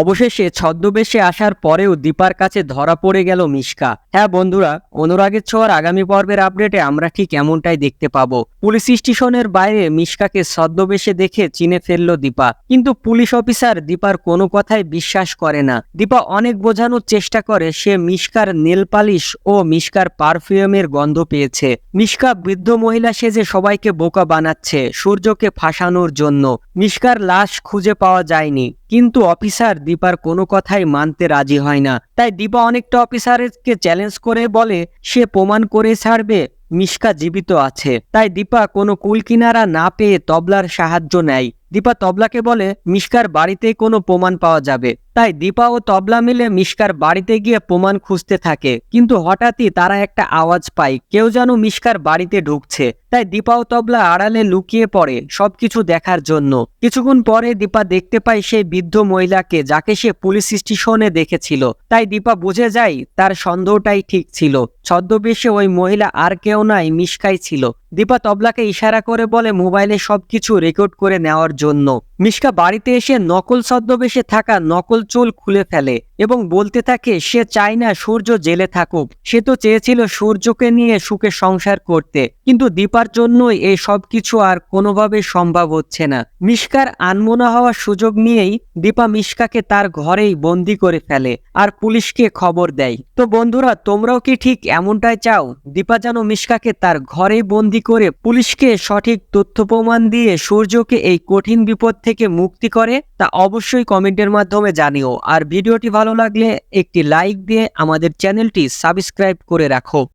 অবশেষে ছদ্মবেশে আসার পরেও দীপার কাছে ধরা পড়ে গেল মিশকা। হ্যাঁ বন্ধুরা, অনুরাগের ছোঁয়ার আগামী পর্বের আপডেটে আমরা ঠিক এমনটাই দেখতে পাব। পুলিশ স্টেশনের বাইরে মিশকাকে ছদ্মবেশে দেখে চিনে ফেলল দীপা। কিন্তু পুলিশ অফিসার দীপার কোনো কথাই বিশ্বাস করে না। দীপা অনেক বোঝানোর চেষ্টা করে, সে মিশকার নেল পালিশ ও মিশকার পারফিউমের গন্ধ পেয়েছে। মিশকা বৃদ্ধ মহিলা সেজে সবাইকে বোকা বানাচ্ছে সূর্যকে ফাঁসানোর জন্য। মিশকার লাশ খুঁজে পাওয়া যায়নি। কিন্তু অফিসার দীপার কোনো কথাই মানতে রাজি হয় না। তাই দীপা অনেকটা অফিসারকে চ্যালেঞ্জ করে বলে, সে প্রমাণ করে ছাড়বে, মিশকা জীবিত আছে। তাই দীপা কোনো কুল কিনারা না পেয়ে তবলার সাহায্য নেয়। দীপা তবলাকে বলে, মিশকার বাড়িতে কোনো প্রমাণ পাওয়া যাবে। তাই দীপা ও তবলা মিলে মিশকার বাড়িতে গিয়ে প্রমাণ খুঁজতে থাকে। কিন্তু হঠাৎই তারা একটা আওয়াজ পায়, কেউ যেন মিশকার বাড়িতে ঢুকছে। তাই দীপা ও তবলা আড়ালে লুকিয়ে পড়ে সবকিছু দেখার জন্য। কিছুক্ষণ পরে দীপা দেখতে পায় সেই বৃদ্ধ মহিলাকে, যাকে সে পুলিশ স্টেশনে দেখেছিল। তাই দীপা বুঝে যায় তার সন্দেহটাই ঠিক ছিল। ছদ্মবেশে ওই মহিলা আর কেউ নাই, মিশকাই ছিল। দীপা তবলাকে ইশারা করে বলে মোবাইলে সবকিছু রেকর্ড করে নেওয়ার জন্য। মিশকা বাড়িতে এসে নকল ছদ্মবেশে থাকা নকল চুল খুলে ফেলে এবং বলতে থাকে, সে চায় না সূর্য জেলে থাকুক। সে তো চেয়েছিল সূর্যকে নিয়ে সুখে সংসার করতে। কিন্তু দীপার জন্যই এই সব কিছু আর কোনোভাবে সম্ভব হচ্ছে না। মিশকার আনমনা হওয়ার সুযোগ নিয়েই দীপা মিশকাকে তার ঘরেই বন্দি করে ফেলে আর পুলিশকে খবর দেয়। তো বন্ধুরা, তোমরাও কি ঠিক এমনটাই চাও? দীপা যেন মিশকাকে তার ঘরেই বন্দি করে পুলিশকে সঠিক তথ্য প্রমাণ দিয়ে সূর্যকে এই কঠিন বিপদ থেকে মুক্তি করে তা অবশ্যই কমেন্টের মাধ্যমে জানিও। আর ভিডিওটি ভালো লাগলে একটি লাইক দিয়ে আমাদের চ্যানেলটি সাবস্ক্রাইব করে রাখো।